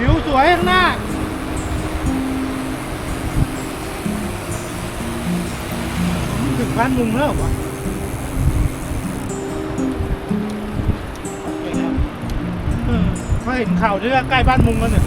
วิวสวยข้างหน้า ถึงบ้านมุงแล้วหรอวะโอเคแล้วเออมาเห็นข่าวที่ว่าใกล้บ้านมุงแล้วเนี่ย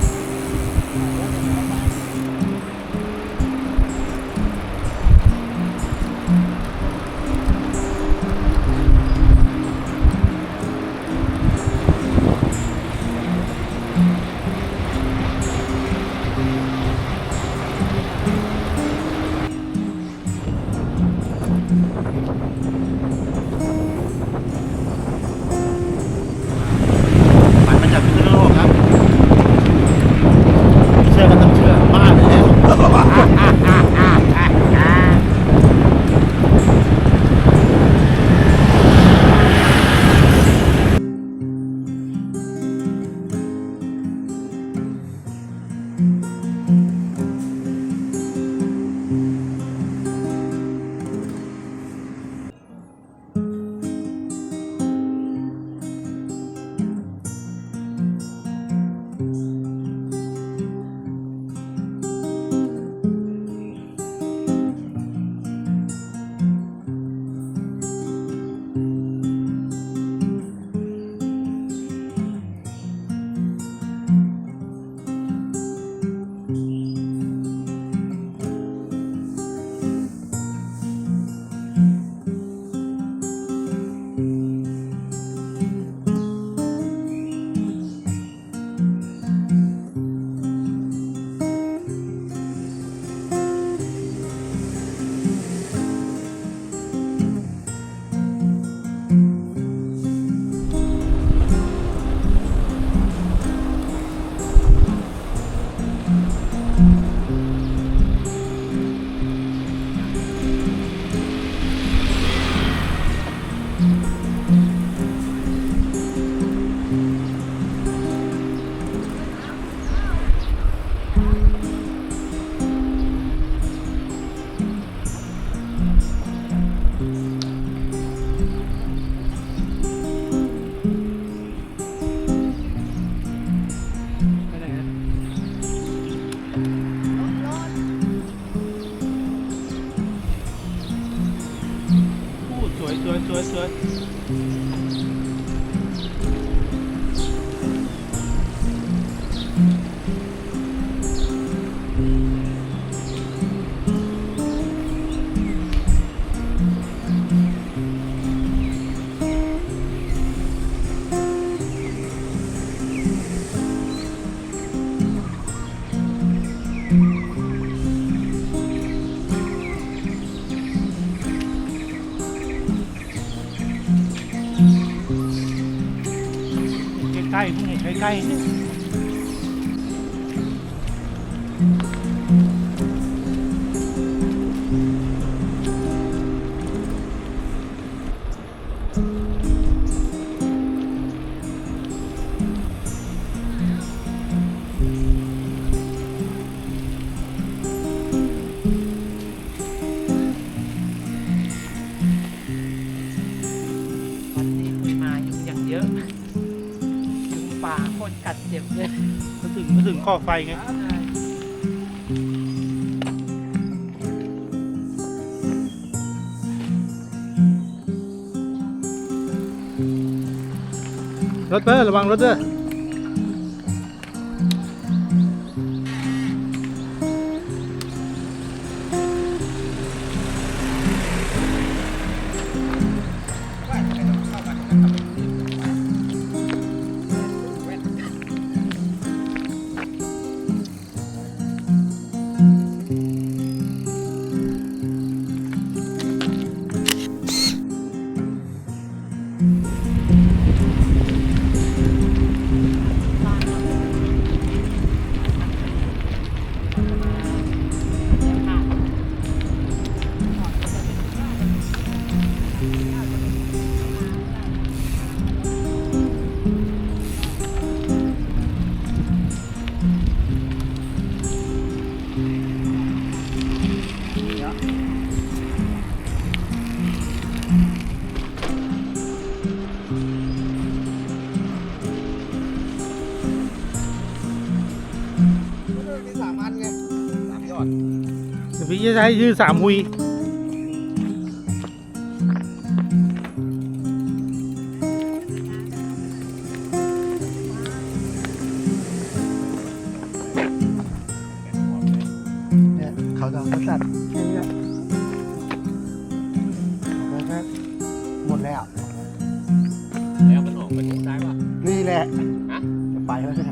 ล้ ถึงมาถึงข้อไฟไงรถเตอร์ระวังรถเตอร์ จะใช้ชื่อสามหุย เนี่ยเขาดองกษัตริย์แค่นี้แหละแล้วก็หมดแล้ว แล้วมันออกไปทางซ้ายว่ะนี่แหละฮะจะไปแล้วใช่ไหม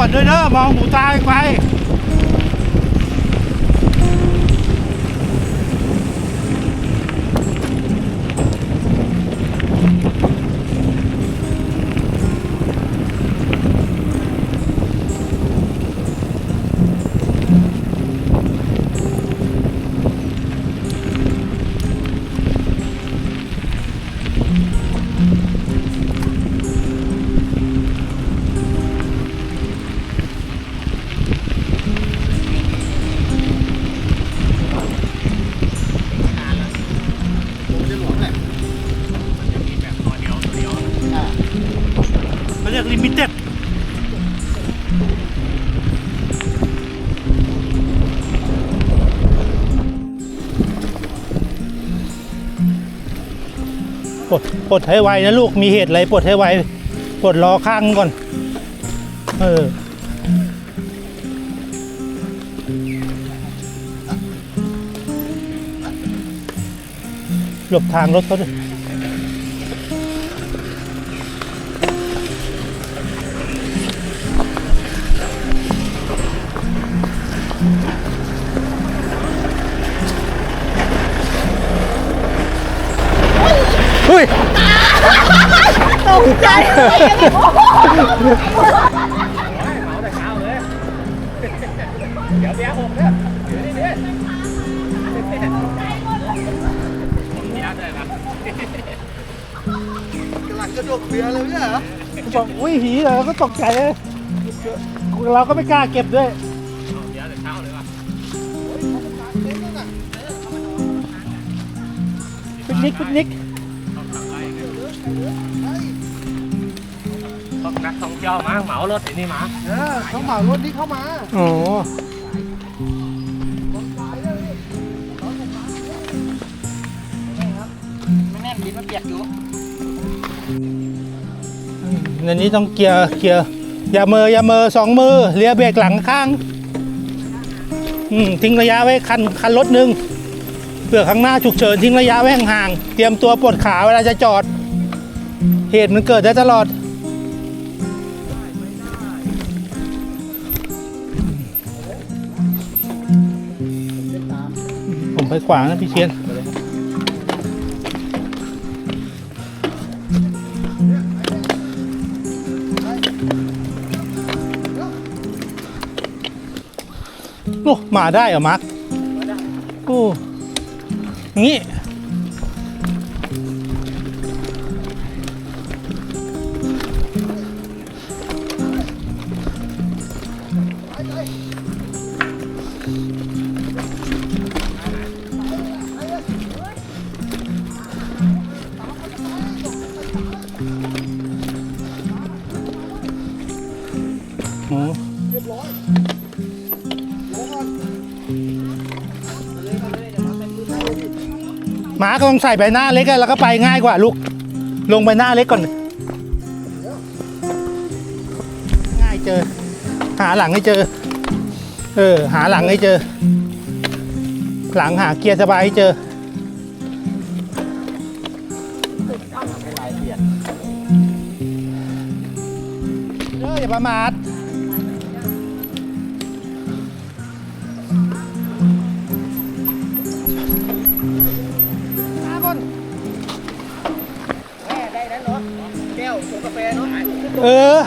สวนด้วยเนอะมองหูตาไป ปลดปลดให้ไวนะลูกมีเหตุอะไรปลดให้ไวปลดล้อข้างก่อน เออหลบทางรถเขาด้วย กใจเบียร์หกเนี่ยเดี๋ยวนี่เนี่ยผมเสียด้วยครับกลังกระดกเบียร์เลยเนี่ยเหรอบอกอุ้ยหีเหรอก็ตกใจเลยเราก็ไม่กล้าเก็บด้วยเอาเสียแต่เช้าเลยว่ะปิกนิกปิกนิก นักท่องเที่ยวมาเหมารถไอ้นี่มาเออเขาเหมารถนี้เข้ามาโอ้ไม่แน่นดินมันเปียกอยู่ในนี้ต้องเกียร์เกียร์อย่าเมออย่าเมอสองมือเลียเบรกหลังข้างอืมทิ้งระยะไว้คันคันรถหนึ่งเผื่อข้างหน้าฉุกเฉินทิ้งระยะไว้ห่างๆเตรียมตัวปวดขาเวลาจะจอด เหตุมันเกิดได้ตลอด ไปขวางนะพี่เชียนโอ้มาได้เหรอมาร์คโอ้งี้ โอ้เรียบร้อยลงก่อนหมาก็ต้องใส่ใบหน้าเล็กอะแล้วก็ไปง่ายกว่าลูก ลงใบหน้าเล็กก่อน ง่ายเจอ หาหลังให้เจอ เออ หาหลังให้เจอ หลังหาเกียร์สบายให้เจอ เอออย่าประมาทมาก่อนแม่ได้แล้วเนาะแก้วชงกาแฟเนาะเออ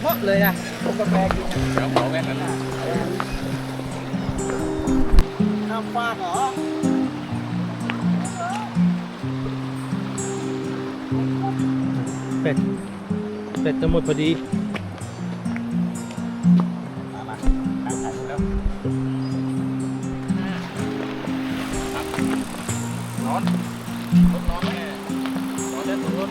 เหมาะเลยอะชงกาแฟกินเดี๋ยวเขาแวะกันนะข้ามฟากเหรอ เป็ด เป็ดจะหมดพอดีนอนรถนอนแน่นอนเล่นรถ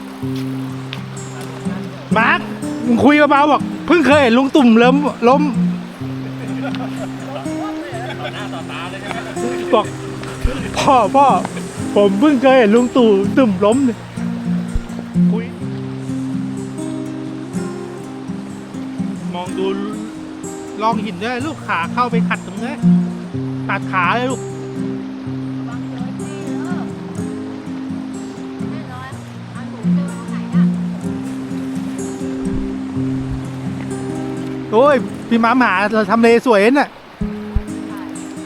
มาร์คมึงคุยเบาๆบอกเพิ่งเคยเห็นลุงตุ่มล้มล้มต่อหน้าต่อตาเลยใช่ไหมบอกพ่อพ่อผมเพิ่งเคยเห็นลุงตู่ตุ่มล้มเนี่ย ดูลองหินด้วยลูกขาเข้าไปขัดตรงนี้ตัดขาเลยลูกโอ้ย พี่มาหาเราทำเลสวยน่ะ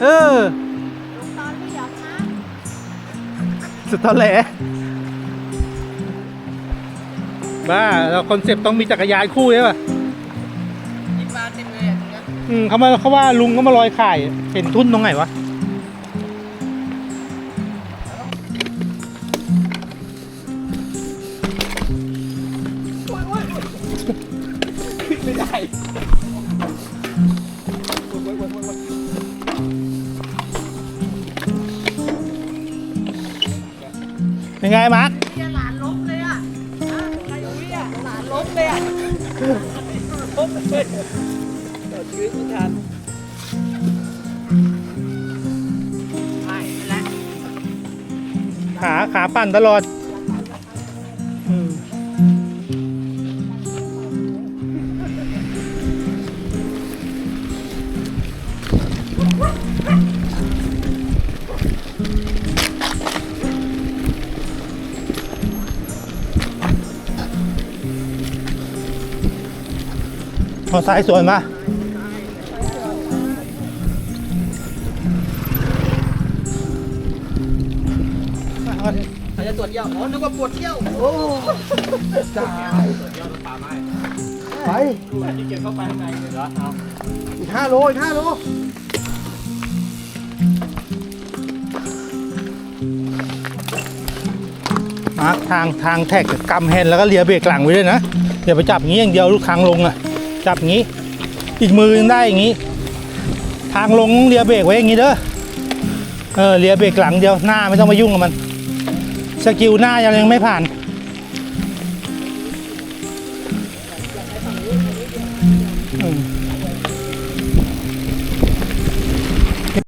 เออลงตอนที่เดี๋ยวนะสุดทะเลบ้า เราคอนเซปต์ต้องมีจักรยานคู่ใช่ป่ะ อืมเขามาเขาว่าลุงก็มาลอยข่ายเห็นทุ่นตรงไหนวะไม่ได้เป็นไงมาร์คเรียหลานล้มเลยอะอะใครรู้อะหลานล้มเลยอะปุ๊บเลย ชีวิตไม่ทันไม่แล้วขาขาปั่นตลอดอืมพอสายสวนมา วจเยี่ยวอ๋อนึกว่าปวดเยี่ยวโอ้ตายเดี๋ยวรถป่าไม้แม่ไปที่เก็บเข้าไปข้างในเลยเหรอเอาอีกห้าโลอีกห้าโลมาร์คทางทางแท็กกำแฮนด์แล้วก็เลียเบรกหลังไว้ด้วยนะอย่าไปจับอย่างนี้อย่างเดียวลูกทางลงอะ จับอย่างนี้ อีกมือยังได้อย่างนี้ ทางลงเลียเบรกไว้อย่างนี้เด้อเออเลียเบรกหลังเดียวหน้าไม่ต้องมายุ่งกับมัน สกิลหน้ายังยังไม่ผ่าน